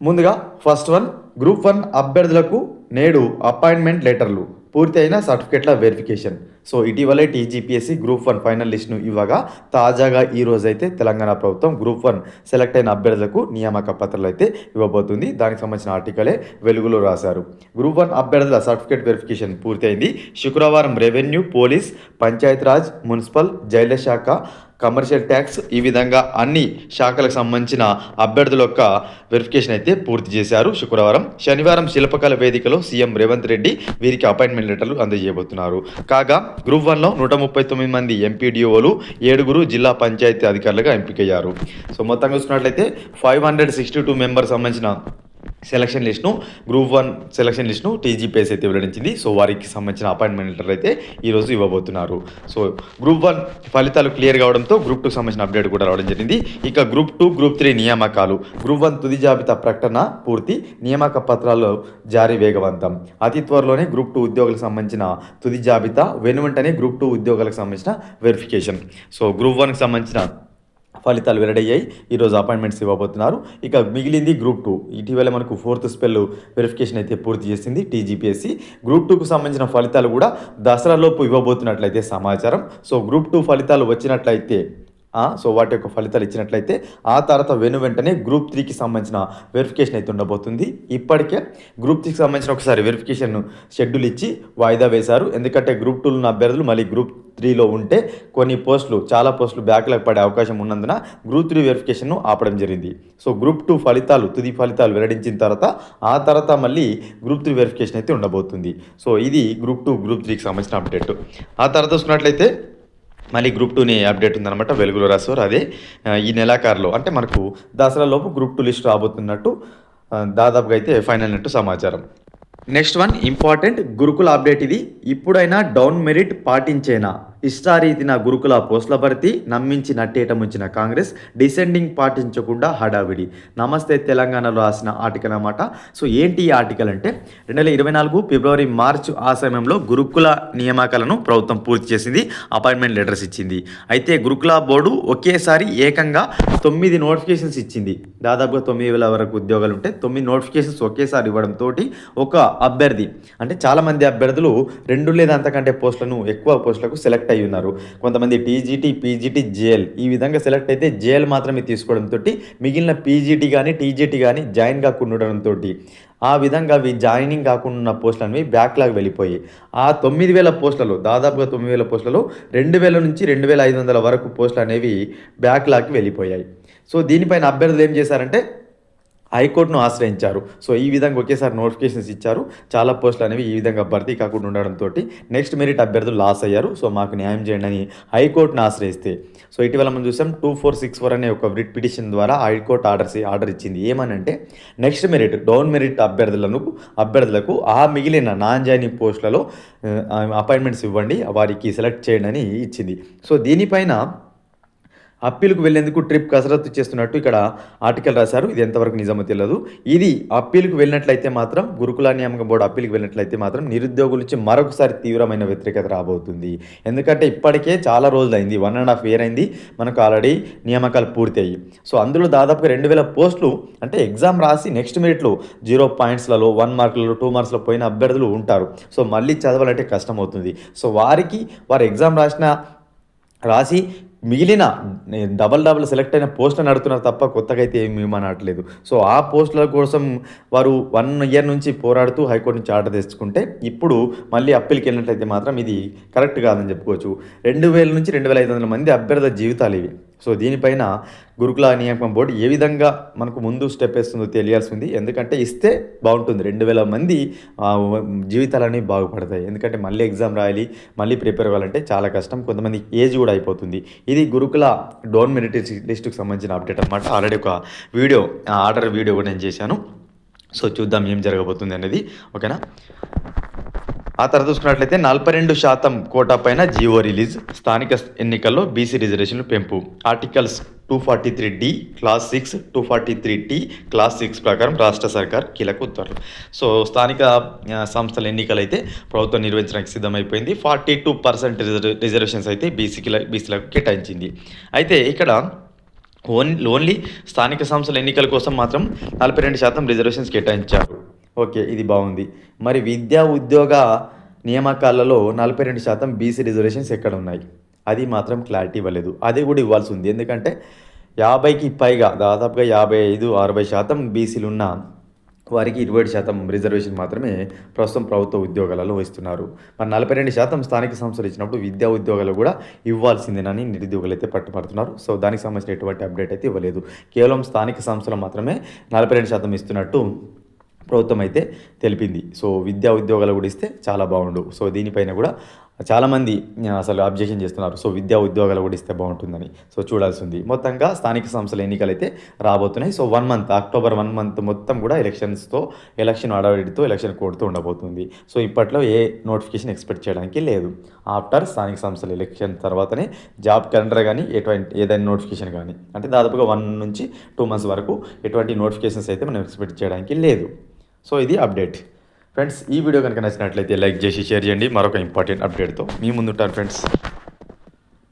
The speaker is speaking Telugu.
ముందుగా ఫస్ట్ వన్ గ్రూప్ వన్ అభ్యర్థులకు నేడు అపాయింట్మెంట్ లెటర్లు పూర్తి అయిన సర్టిఫికెట్ల వెరిఫికేషన్ సో ఇటీవలే టీజీపీఎస్సీ గ్రూప్ వన్ ఫైనల్ లిస్ట్ను ఇవ్వగా తాజాగా ఈ రోజు అయితే తెలంగాణ ప్రభుత్వం గ్రూప్ వన్ సెలెక్ట్ అయిన అభ్యర్థులకు నియామక పత్రాలు అయితే ఇవ్వబోతుంది. దానికి సంబంధించిన ఆర్టికలే వెలుగులో రాశారు. గ్రూప్ వన్ అభ్యర్థుల సర్టిఫికేట్ వెరిఫికేషన్ పూర్తయింది. శుక్రవారం రెవెన్యూ పోలీస్ పంచాయతీరాజ్ మున్సిపల్ జైళ్ళ శాఖ కమర్షియల్ ట్యాక్స్ ఈ విధంగా అన్ని శాఖలకు సంబంధించిన అభ్యర్థుల యొక్క వెరిఫికేషన్ అయితే పూర్తి చేశారు. శుక్రవారం శనివారం శిల్పకళ వేదికలో సీఎం రేవంత్ రెడ్డి వీరికి అపాయింట్మెంట్ లెటర్లు అందజేయబోతున్నారు. కాగా గ్రూప్ వన్లో నూట ముప్పై తొమ్మిది మంది ఎంపీడీఓలు ఏడుగురు జిల్లా పంచాయతీ అధికారులుగా ఎంపికయ్యారు. సో మొత్తంగా చూసినట్లయితే five hundred sixty two members సంబంధించిన సెలక్షన్ లిస్ట్ను గ్రూప్ వన్ సెలక్షన్ లిస్ట్ను టీజీపీఎస్ అయితే వెల్లడించింది. సో వారికి సంబంధించిన అపాయింట్మెంట్ లెటర్ అయితే ఈరోజు ఇవ్వబోతున్నారు. సో గ్రూప్ వన్ ఫలితాలు క్లియర్ కావడంతో గ్రూప్ టూకి సంబంధించిన అప్డేట్ కూడా రావడం జరిగింది. ఇక గ్రూప్ టూ గ్రూప్ త్రీ నియామకాలు. గ్రూప్ వన్ తుది జాబితా ప్రకటన పూర్తి నియామక పత్రాలు జారీ వేగవంతం. అతి త్వరలోనే గ్రూప్ టూ ఉద్యోగులకు సంబంధించిన తుది జాబితా వెనువెంటనే గ్రూప్ టూ ఉద్యోగాలకు సంబంధించిన వెరిఫికేషన్ సో గ్రూప్ వన్కి సంబంధించిన ఫలితాలు వెల్లడయ్యాయి. ఈరోజు అపాయింట్మెంట్స్ ఇవ్వబోతున్నారు. ఇక మిగిలింది గ్రూప్ టూ. ఇటీవల మనకు ఫోర్త్ స్పెల్ వెరిఫికేషన్ అయితే పూర్తి చేసింది టీజీపీఎస్సీ. గ్రూప్ టూకు సంబంధించిన ఫలితాలు కూడా దసరాలోపు ఇవ్వబోతున్నట్లయితే సమాచారం. సో గ్రూప్ టూ ఫలితాలు వచ్చినట్లయితే సో వాటి యొక్క ఫలితాలు ఇచ్చినట్లయితే ఆ తర్వాత వెను వెంటనే గ్రూప్ త్రీకి సంబంధించిన వెరిఫికేషన్ అయితే ఉండబోతుంది. ఇప్పటికే గ్రూప్ త్రీకి సంబంధించిన ఒకసారి వెరిఫికేషన్ షెడ్యూల్ ఇచ్చి వాయిదా వేశారు. ఎందుకంటే గ్రూప్ టూలో ఉన్న అభ్యర్థులు మళ్ళీ గ్రూప్ త్రీలో ఉంటే కొన్ని పోస్టులు చాలా పోస్టులు బ్యాక్లాగ్ పడే అవకాశం ఉన్నందున గ్రూప్ త్రీ వెరిఫికేషన్ను ఆపడం జరిగింది. సో గ్రూప్ టూ ఫలితాలు తుది ఫలితాలు వెల్లడించిన తర్వాత ఆ తర్వాత మళ్ళీ గ్రూప్ త్రీ వెరిఫికేషన్ అయితే ఉండబోతుంది. సో ఇది గ్రూప్ టూ గ్రూప్ త్రీకి సంబంధించిన అప్డేట్ ఆ తర్వాత చూసుకున్నట్లయితే మళ్ళీ గ్రూప్ టూని అప్డేట్ ఉందన్నమాట వెలుగులో రాసేవారు అదే ఈ నెలాఖరులో అంటే మనకు దసరా లోపు గ్రూప్ టూ లిస్ట్ రాబోతున్నట్టు దాదాపుగా అయితే ఫైనల్ నట్టు సమాచారం. నెక్స్ట్ వన్ ఇంపార్టెంట్ గురుకుల అప్డేట్ ఇది. ఇప్పుడైనా డౌన్ మెరిట్ పాటించేనా? ఇష్టారీతిన గురుకుల పోస్టుల భర్తీ నమ్మించి నట్టేటముంచిన కాంగ్రెస్ డిసెండింగ్ పాటించకుండా హడావిడి. నమస్తే తెలంగాణలో రాసిన ఆర్టికల్ అన్నమాట. సో ఏంటి ఈ ఆర్టికల్ అంటే రెండు వేల ఇరవై నాలుగు ఫిబ్రవరి మార్చ్ ఆ సమయంలో గురుకుల నియామకాలను ప్రభుత్వం పూర్తి చేసింది అపాయింట్మెంట్ లెటర్స్ ఇచ్చింది. అయితే గురుకుల బోర్డు ఒకేసారి ఏకంగా తొమ్మిది నోటిఫికేషన్స్ ఇచ్చింది. దాదాపుగా తొమ్మిది వేల వరకు ఉద్యోగాలు ఉంటే తొమ్మిది నోటిఫికేషన్స్ ఒకేసారి ఇవ్వడంతో ఒక అభ్యర్థి అంటే చాలామంది అభ్యర్థులు రెండు లేదా అంతకంటే పోస్టులను ఎక్కువ పోస్టులకు సెలెక్ట్ అయి ఉన్నారు కొంతమంది టీజీటీ పీజీటీ జేఎల్. ఈ విధంగా సెలెక్ట్ అయితే జేఎల్ మాత్రమే తీసుకోవడంతో మిగిలిన పీజీటీ కానీ టీజీటీ కానీ జాయిన్ కాకుండా ఉండడంతో ఆ విధంగా అవి జాయినింగ్ కాకుండా ఉన్న పోస్టులు అనేవి బ్యాక్లాగ్ వెళ్ళిపోయి ఆ తొమ్మిది వేల పోస్టులలో దాదాపుగా తొమ్మిది వేల పోస్టులలో రెండు వేల నుంచి రెండు వేల ఐదు వందల వరకు పోస్టులు అనేవి బ్యాక్లాగ్కి వెళ్ళిపోయాయి. సో దీనిపైన అభ్యర్థులు ఏం చేశారంటే హైకోర్టును ఆశ్రయించారు. సో ఈ విధంగా ఒకేసారి నోటిఫికేషన్స్ ఇచ్చారు. చాలా పోస్టులు అనేవి ఈ విధంగా భర్తీ కాకుండా ఉండడంతో నెక్స్ట్ మెరిట్ అభ్యర్థులు లాస్ అయ్యారు. సో మాకు న్యాయం చేయండి అని హైకోర్టును ఆశ్రయిస్తే. సో ఇటీవల మనం చూసాం టూ ఫోర్ సిక్స్ ఫోర్ అనే ఒక రిట్ పిటిషన్ ద్వారా హైకోర్టు ఆర్డర్స్ ఆర్డర్ ఇచ్చింది. ఏమనంటే నెక్స్ట్ మెరిట్ డౌన్ మెరిట్ అభ్యర్థులను అభ్యర్థులకు ఆ మిగిలిన నాన్ జాయినింగ్ పోస్టులలో అపాయింట్మెంట్స్ ఇవ్వండి వారికి సెలెక్ట్ చేయండి అని ఇచ్చింది. సో దీనిపైన అప్పీలకు వెళ్ళేందుకు ట్రిప్ కసరత్తు చేస్తున్నట్టు ఇక్కడ ఆర్టికల్ రాశారు. ఇది ఎంతవరకు నిజమో తెలియదు. ఇది అప్పీలకు వెళ్ళినట్లయితే మాత్రం గురుకుల నియామక బోర్డు అప్పీలకు వెళ్ళినట్లయితే మాత్రం నిరుద్యోగుల నుంచి మరొకసారి తీవ్రమైన వ్యతిరేకత రాబోతుంది. ఎందుకంటే ఇప్పటికే చాలా రోజులు అయింది వన్ అండ్ హాఫ్ ఇయర్ అయింది. మనకు ఆల్రెడీ నియామకాలు పూర్తయ్యి సో అందులో దాదాపుగా రెండు వేల పోస్టులు అంటే ఎగ్జామ్ రాసి నెక్స్ట్ మినిట్లో జీరో పాయింట్స్లలో వన్ మార్కులలో టూ మార్క్స్లో పోయిన అభ్యర్థులు ఉంటారు. సో మళ్ళీ చదవాలంటే కష్టం అవుతుంది సో వారికి వారు ఎగ్జామ్ రాసిన రాసి మిగిలిన డబల్ డబల్ సెలెక్ట్ అయిన పోస్టులు నడుతున్నారు తప్ప కొత్తగా అయితే ఏమి అనట్లేదు సో ఆ పోస్టుల కోసం వారు వన్ ఇయర్ నుంచి పోరాడుతూ హైకోర్టు నుంచి ఆర్డర్ తెచ్చుకుంటే ఇప్పుడు మళ్ళీ అప్పీల్కి వెళ్ళినట్లయితే మాత్రం ఇది కరెక్ట్ కాదని చెప్పుకోవచ్చు. రెండు వేల నుంచి రెండు వేల ఐదు వందల మంది అభ్యర్థుల జీవితాలు ఇవి. సో దీనిపైన గురుకుల నియామకం బోర్డు ఏ విధంగా మనకు ముందు స్టెప్ వేస్తుందో తెలియాల్సి ఉంది ఎందుకంటే ఇస్తే బాగుంటుంది. రెండు వేల మంది జీవితాలని బాగుపడతాయి. ఎందుకంటే మళ్ళీ ఎగ్జామ్ రాయాలి మళ్ళీ ప్రిపేర్ అవ్వాలంటే చాలా కష్టం. కొంతమంది ఏజ్ కూడా అయిపోతుంది. ఇది గురుకుల డోన్ మెరిట్ లిస్టుకు సంబంధించిన అప్డేట్ అనమాట ఆల్రెడీ ఒక వీడియో ఆర్డర్ వీడియో కూడా నేను చేశాను. సో చూద్దాం ఏం జరగబోతుంది అనేది. ఓకేనా? ఆ తర్వాత చూసుకున్నట్లయితే నలభై రెండు శాతం కోటా పైన జియో రిలీజ్ స్థానిక ఎన్నికల్లో బీసీ రిజర్వేషన్లు పెంపు. Articles two forty three D class six two forty three T class six ప్రకారం రాష్ట్ర సర్కార్ కీలక ఉత్తర్వులు. సో స్థానిక సంస్థల ఎన్నికలైతే ప్రభుత్వం నిర్వహించడానికి సిద్ధమైపోయింది. ఫార్టీ టూ పర్సెంట్ రిజర్వేషన్స్ అయితే బీసీకి బీసీలకు కేటాయించింది. అయితే ఇక్కడ ఓన్లీ ఓన్లీ స్థానిక సంస్థల ఎన్నికల కోసం మాత్రం నలభై రెండు శాతం రిజర్వేషన్స్ కేటాయించారు. ఓకే ఇది బాగుంది. మరి విద్యా ఉద్యోగ నియామకాలలో నలభై రెండు శాతం బీసీ రిజర్వేషన్స్ ఎక్కడ ఉన్నాయి అది మాత్రం క్లారిటీ ఇవ్వలేదు. అది కూడా ఇవ్వాల్సి ఉంది ఎందుకంటే యాభైకి పైగా దాదాపుగా యాభై ఐదు అరవై శాతం బీసీలు ఉన్న వారికి ఇరవై ఏడు శాతం రిజర్వేషన్ మాత్రమే ప్రస్తుతం ప్రభుత్వ ఉద్యోగాలలో ఇస్తున్నారు. మరి నలభై రెండు శాతం స్థానిక సంస్థలు ఇచ్చినప్పుడు విద్యా ఉద్యోగాలు కూడా ఇవ్వాల్సిందేనని నిరుద్యోగులు అయితే పట్టుపడుతున్నారు సో దానికి సంబంధించిన ఎటువంటి అప్డేట్ అయితే ఇవ్వలేదు. కేవలం స్థానిక సంస్థలు మాత్రమే నలభై రెండు శాతం ఇస్తున్నట్టు ప్రభుత్వం అయితే తెలిపింది. సో విద్యా ఉద్యోగాలు కూడా ఇస్తే చాలా బాగుండు. సో దీనిపైన కూడా చాలామంది అసలు అబ్జెక్షన్ చేస్తున్నారు. సో విద్యా ఉద్యోగాలు కూడా ఇస్తే బాగుంటుందని. సో చూడాల్సి ఉంది మొత్తంగా స్థానిక సంస్థల ఎన్నికలు అయితే రాబోతున్నాయి. So one month October one month మొత్తం కూడా ఎలక్షన్స్తో ఎలక్షన్ అడవడితో ఎలక్షన్ కోడ్తో ఉండబోతుంది. సో ఇప్పట్లో ఏ నోటిఫికేషన్ ఎక్స్పెక్ట్ చేయడానికి లేదు. ఆఫ్టర్ స్థానిక సంస్థల ఎలక్షన్ తర్వాతనే జాబ్ క్యాలెండర్ కానీ ఎటువంటి ఏదైనా నోటిఫికేషన్ కానీ. అంటే దాదాపుగా వన్ నుంచి టూ మంత్స్ వరకు ఎటువంటి నోటిఫికేషన్స్ అయితే మనం ఎక్స్పెక్ట్ చేయడానికి లేదు. సో ఇది అప్డేట్. ఫ్రెండ్స్ ఈ వీడియో కనుక నచ్చినట్లయితే లైక్ చేసి షేర్ చేయండి. మరొక ఇంపార్టెంట్ అప్డేట్తో మీ ముందుంటారు ఫ్రెండ్స్.